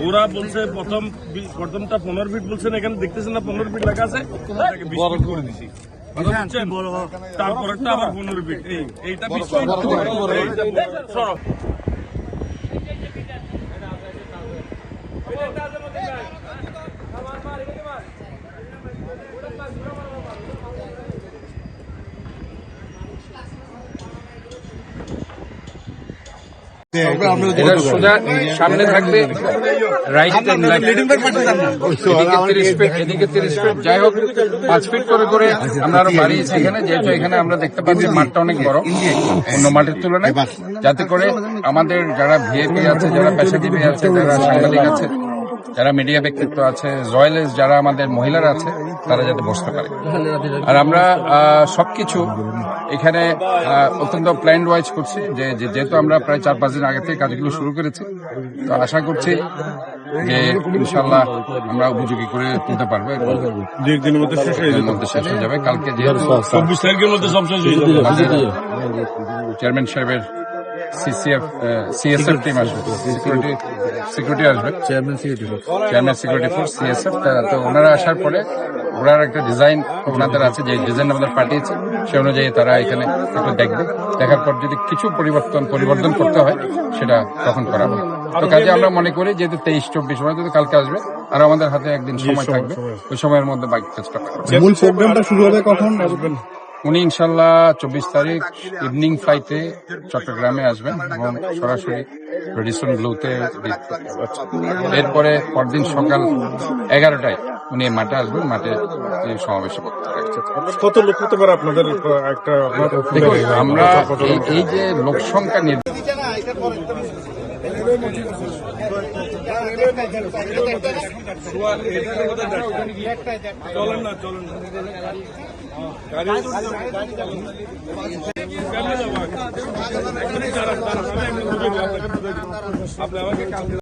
ওরা বলছে প্রথম প্রথমটা পনেরো ফিট বলছেন এখানে দেখতেছেন না পনেরো ফিট লেখা আছে? করে দিছি। তারপরেরটা আবার পনেরো ফিট এই এইটা বিশ এটা সোজা সামনে থাকবে। রাইট এদিকে তিরিশ ফিট যাই হোক পাঁচ ফিট করে করে আমরা আরও বাড়িয়েছি এখানে যেহেতু এখানে আমরা দেখতে পাচ্ছি মাঠটা অনেক বড়। অন্য মাঠের তুলনায়। যাতে করে আমাদের যারা ভিএপি আছে যারা পেশাজীবী আছে যারা সাংবাদিক আছে যারা মিডিয়া ব্যক্তিত্ব আছে জয়েলেস যারা আমাদের মহিলারা আছে তারা যাতে বসতে পারে। আর আমরা সবকিছু এখানে আহ, অত্যন্ত প্ল্যান ওয়াইজ করছি যে যে- যেহেতু আমরা প্রায় চার পাঁচ দিন আগে থেকে কাজগুলো শুরু করেছি তো আশা করছি যে ইনশাল্লাহ আমরা উপযোগী করে তুলতে পারব দু একদিনের মধ্যে শেষ হয়ে যাবে শেষ হয়ে যাবে। কালকে যেহেতু চব্বিশ তারিখের মধ্যে সব শেষ হয়ে যাবে। চেয়ারম্যান সাহেবের সিসিএফ সিএসএফ টিম আসবে। সিকিউরিটি সিকিউরিটি আসবে। Chairman security chairman security force CSF তো ওনারা আসার পরে ওনার একটা ডিজাইন ওনাদের আছে যে ডিজাইন আমাদের পাঠিয়েছে সে অনুযায়ী তারা এখানে একটু দেখবে। দেখার পর যদি কিছু পরিবর্তন পরিবর্তন করতে হয় সেটা তখন করা হবে তো কাজে আমরা মনে করি যেহেতু তেইশ চব্বিশ ওরা যদি কালকে আসবে আর আমাদের হাতে একদিন সময় থাকবে ওই সময়ের মধ্যে বাকি কাজটা করা। মূল প্রোগ্রামটা শুরু হবে কখন? আসবেন। উনি ইনশাল্লাহ চব্বিশ তারিখ ইভিনিং ফ্লাইটে চট্টগ্রামে আসবেন এবং সরাসরি রেডিসন ব্লুতে এরপরে পরদিন সকাল এগারোটায় উনি মাঠে আসবেন মাঠে সমাবেশে কত লোক হতে পারে আপনাদের একটা আমরা এই- এই যে লোক সংখ্যা নিয়ে চলেন না চলেন না। আপনি আমাকে কালকে